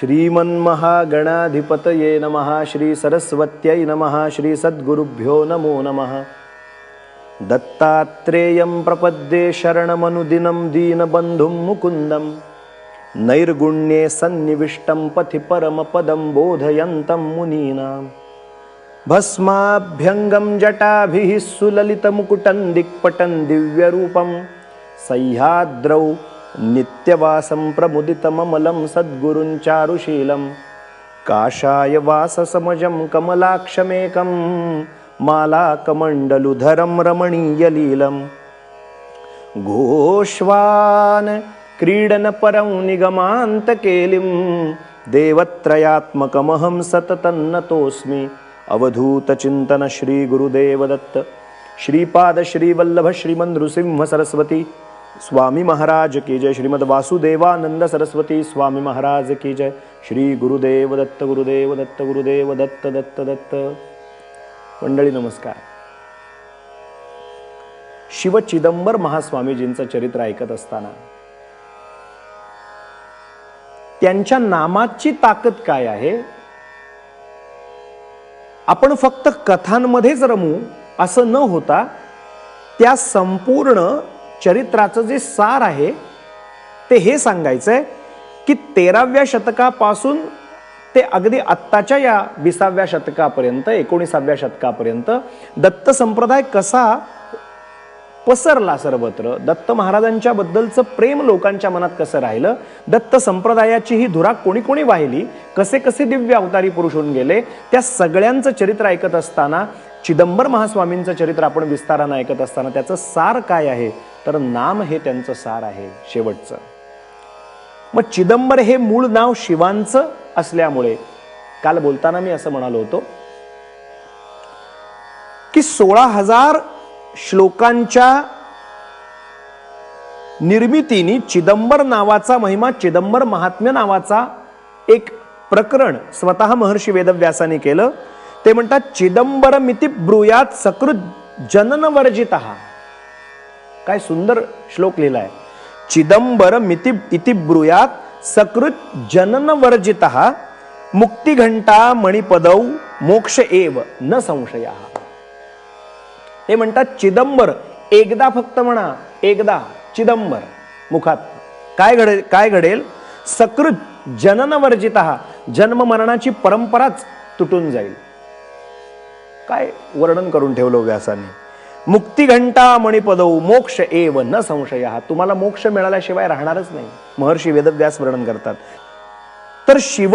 श्रीमन्महागणाधिपतये नमः श्री सरस्वत्यै नमः श्री सद्गुरुभ्यो नमो नमः। दत्तात्रेयं प्रपद्ये शरणमनुदिनं दीनबन्धुं मुकुन्दं। नैर्गुण्ये सन्निविष्टं पथि परमपदं बोधयन्तं मुनीनां। भस्माभ्यङ्गं जटाभिः सुललितमुकुटं दिक्पटं दिव्यरूपं। सह्याद्रौ नित्यवासं प्रमुदितममलं सद्गुरुं चारुशीलं काषाय वाससमजं कमलाक्षमेकं मालाकमण्डलुधरं रमणीयलीलं। गोश्वानक्रीडनपरं निगमान्तकेलिं देवत्रयात्मकमहं सततन्नतोऽस्मि। अवधूतचिन्तन श्रीगुरुदेवदत्त श्रीपादश्रीवल्लभ श्रीमन् नृसिंहसरस्वती स्वामी महाराज की जय। श्रीमद वासुदेवानंद सरस्वती स्वामी महाराज की जय। श्री गुरुदेव दत्त गुरुदेव दत्त गुरुदेव दत्त दत्त दत्त। मंडळी नमस्कार। शिव चिदंबर महास्वामीजींचं चरित्र ऐकत असताना त्यांच्या नामाची ताकद काय आहे? आपण फक्त कथांमध्येच रमू असं न होता त्या संपूर्ण चरित्राचं जे सार आहे ते हे सांगायचं आहे की तेराव्या शतकापासून ते अगदी आत्ताच्या या विसाव्या शतकापर्यंत एकोणीसाव्या शतकापर्यंत दत्त संप्रदाय कसा पसरला सर्वत्र दत्त महाराजांच्या बद्दलचं प्रेम लोकांच्या मनात कसं राहिलं दत्त संप्रदायाची ही धुरा कोणी कोणी वाहिली कसे कसे दिव्य अवतारी पुरुष होऊन गेले त्या सगळ्यांचं चरित्र ऐकत असताना चिदंबर महास्वामींचं चरित्र आपण विस्तारानं ऐकत असताना त्याचं सार काय आहे तर नाम हे त्यांचं सार आहे शेवटचं. मग चिदंबर हे मूळ नाव शिवांचं असल्यामुळे काल बोलताना मी असं म्हणालो होतो की सोळा हजार श्लोकांच्या निर्मितीने चिदंबर नावाचा महिमा चिदंबर महात्म्य नावाचा एक प्रकरण स्वतः महर्षी वेदव्यासाने केलं. ते म्हणतात चिदंबरमिती ब्रुयात सकृत जननवर्जित काय सुंदर श्लोक लिहिलाय चिदंबर मिती इति ब्रुयात सकृत जनन वर्जित मुक्तिघंटा मणिपदौ मोक्ष एव न संशया. हे म्हणतात चिदंबर एकदा फक्त म्हणा एकदा चिदंबर मुखात. काय घडेल काय घडेल? सकृत जनन वर्जिता जन्म मरणाची परंपराच तुटून जाईल. काय वर्णन करून ठेवलं व्यासाने मुक्तिघंटा मणिपदौ मोक्ष एव न संशय. तुम्हाला मोक्ष मिळाल्याशिवाय राहणारच नाही. महर्षी वेदव्यास वर्णन करतात. तर शिव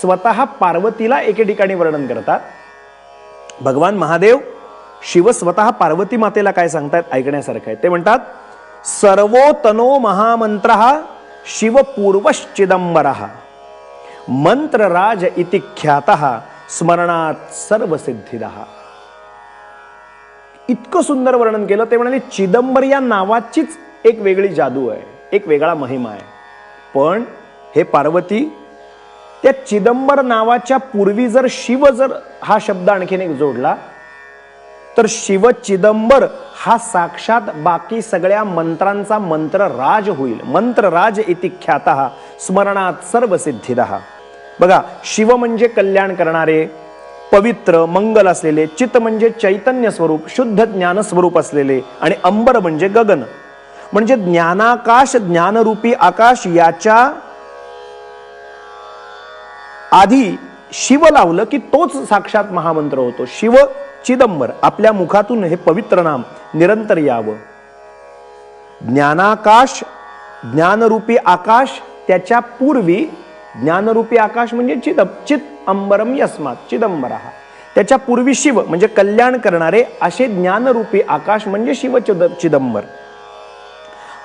स्वतः पार्वतीला एके ठिकाणी वर्णन करतात. भगवान महादेव शिव स्वतः पार्वती मातेला काय सांगतायत? ऐकण्यासारखं आहे. ते म्हणतात सर्वोतनो महामंत्र शिव पूर्वश्चिदंबर मंत्रराज इति ख्यात स्मरणात सर्वसिद्धिद. इतकं सुंदर वर्णन केलं ते म्हणाले चिदंबर या नावाचीच एक वेगळी जादू आहे एक वेगळा महिमा आहे. पण हे पार्वती त्या चिदंबर नावाच्या पूर्वी जर शिव जर हा शब्द आणखीन एक जोडला तर शिव चिदंबर हा साक्षात बाकी सगळ्या मंत्रांचा मंत्र राज होईल. मंत्र राज इति ख्यात स्मरणात सर्व सिद्धिदा बघा शिव म्हणजे कल्याण करणारे पवित्र मंगल असलेले चित्त म्हणजे चैतन्य स्वरूप शुद्ध ज्ञान स्वरूप असलेले आणि अंबर म्हणजे गगन. म्हणजे ज्ञानाकाश ज्ञानरूपी आकाश याच्या आधी शिव लावलं की तोच साक्षात महामंत्र होतो. शिव चिदंबर आपल्या मुखातून हे पवित्र नाम निरंतर यावं. ज्ञानाकाश ज्ञानरूपी आकाश त्याच्या पूर्वी ज्ञानरूपी आकाश म्हणजे चिद चित अंबरम यस्मात चिदंबर. त्याच्या पूर्वी शिव म्हणजे कल्याण करणारे असे ज्ञानरूपी आकाश म्हणजे शिव चिदंबर.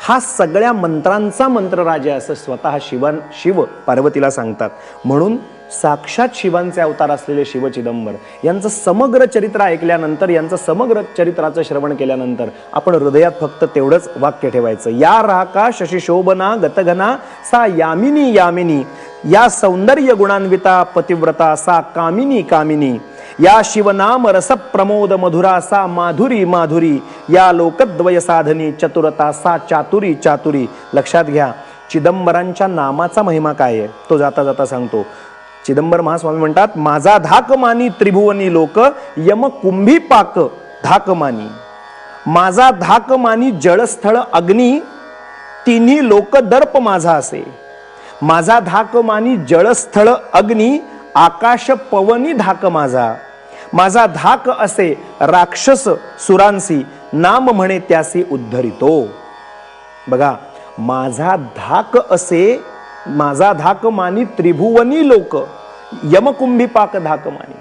हा सगळ्या मंत्रांचा मंत्र राजा असं स्वतः शिवन शिव पार्वतीला सांगतात. म्हणून साक्षात शिवांचे अवतार असलेले शिव चिदंबर. यांचं समग्र चरित्र ऐकल्यानंतर यांचं समग्र चरित्राचं श्रवण केल्यानंतर आपण हृदयात फक्त तेवढंच वाक्य ठेवायचं. या राका शशिशोभना गतघना सा यामिनी यामिनी. या सौंदर्य गुणान्विता पतिव्रता सा कामिनी कामिनी. या शिवनाम रस प्रमोद मधुरा सा माधुरी माधुरी. या लोकद्वय साधनी चतुरता सा चातुरी चातुरी. लक्षात घ्या चिदंबरांच्या नामाचा महिमा काय आहे? तो जाता जाता सांगतो चिदंबर महास्वामी म्हणतात माझा धाक मानी त्रिभुवनी लोक यम कुंभी पाक धाक मानी माझा धाक मानी जळस्थळ अग्नी तिन्ही लोक दर्प माझा असे. माझा धाक मानी जळस्थळ अग्नी आकाश पवनी धाक माझा. माझा धाक असे राक्षस सुरांसी नाम म्हणे त्यासी उद्धरितो. बघा माझा धाक असे माझा धाक मानी त्रिभुवनी लोक यमकुंभी पाक धाक मानी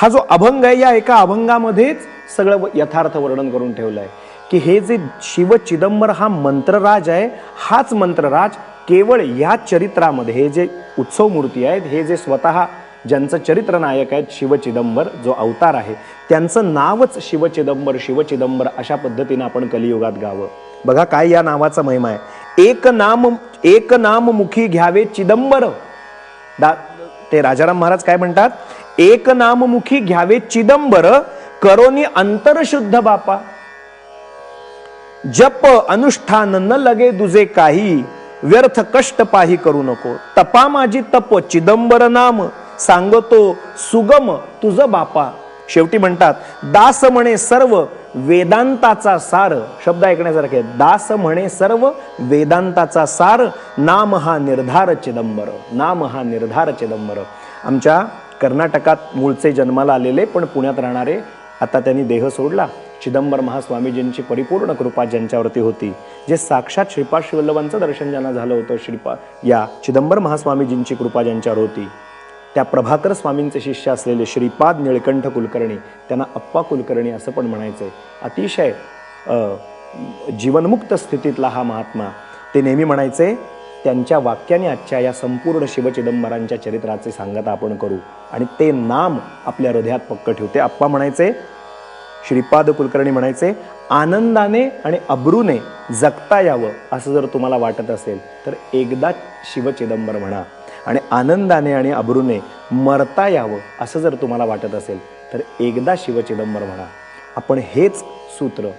हा जो अभंग आहे या एका अभंगामध्येच सगळं यथार्थ वर्णन करून ठेवलं आहे की हे जे शिव चिदंबर हा मंत्रराज आहे हाच मंत्रराज केवळ या चरित्रामध्ये हे जे उत्सव मूर्ती आहेत हे जे स्वतः ज्यांचं चरित्र नायक आहेत शिव चिदंबर जो अवतार आहे त्यांचं नावच शिव चिदंबर शिव चिदंबर अशा पद्धतीनं आपण कलियुगात गावं. बघा काय या नावाचा महिमा आहे. एक नाम एक नाम मुखी घ्यावे चिदंबर. दा ते राजाराम महाराज काय म्हणतात? एक नाममुखी घ्यावे चिदंबर करोनी अंतरशुद्ध बापा. जप अनुष्ठान न लगे दुजे काही व्यर्थ कष्ट पाही करू नको. तपा माझी तप चिदंबर नाम. सांगतो सुगम तुझ बापा. शेवटी म्हणतात दास म्हणे सर्व वेदांताचा सार. शब्द ऐकण्यासारखे दास म्हणे सर्व वेदांताचा सार नाम हा निर्धार चिदंबर. नाम हा निर्धार चिदंबर. आमच्या कर्नाटकात मूळचे जन्माला आलेले पण पुण्यात राहणारे आता त्यांनी देह सोडला. चिदंबर महास्वामीजींची परिपूर्ण कृपा ज्यांच्यावरती होती. जे साक्षात श्रीपाद श्रीवल्लभांचं दर्शन ज्यांना झालं होतं श्रीपा या चिदंबर महास्वामीजींची कृपा ज्यांच्यावर होती. त्या प्रभाकर स्वामींचे शिष्य असलेले श्रीपाद निळकंठ कुलकर्णी त्यांना अप्पा कुलकर्णी असं पण म्हणायचं आहे अतिशय जीवनमुक्त स्थितीतला हा महात्मा. ते नेहमी म्हणायचे त्यांच्या वाक्याने आजच्या या संपूर्ण शिवचिदंबरांच्या चरित्राचे सांगता आपण करू. आणि ते नाम आपल्या हृदयात पक्क ठेवते. आप्पा म्हणायचे श्रीपाद कुलकर्णी म्हणायचे आनंदाने आणि अब्रूने जगता यावं असं जर तुम्हाला वाटत असेल तर एकदा शिवचिदंबर म्हणा. आणि आनंदाने आणि अब्रूने मरता यावं असं जर तुम्हाला वाटत असेल तर एकदा शिवचिदंबर म्हणा. आपण हेच सूत्र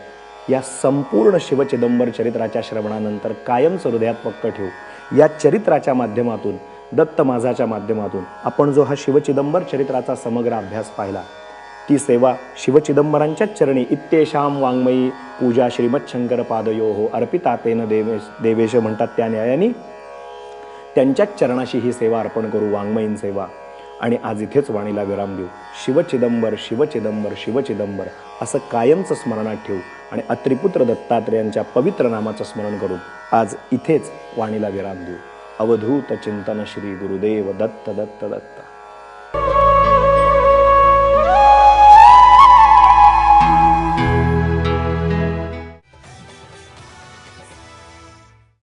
या संपूर्ण शिवचिदंबर चरित्राच्या श्रवणानंतर कायमच हृदयात पक्क ठेवू. या चरित्राच्या माध्यमातून दत्त माझाच्या माध्यमातून आपण जो हा शिवचिदंबर चरित्राचा समग्र अभ्यास पाहिला ती सेवा शिवचिदंबरांच्याच चरणी इत्येषाम वाङ्मयी पूजा श्रीमच्छंकर पादयो हो अर्पिता तेन देवेश देवेश म्हणतात त्या न्यायाने. त्यांच्याच चरणाशी ही सेवा अर्पण करू वाङ्मयीन सेवा. आणि आज इथेच वाणीला विराम देऊ. शिवचिदंबर शिवचिदंबर शिवचिदंबर असं कायमचं स्मरणात ठेवू आणि अत्रिपुत्र दत्तात्रेयांच्या पवित्र नामाचं स्मरण करून आज इथेच वाणीला विराम देऊ. अवधूत चिंतन श्री गुरुदेव दत्त दत्त दत्त.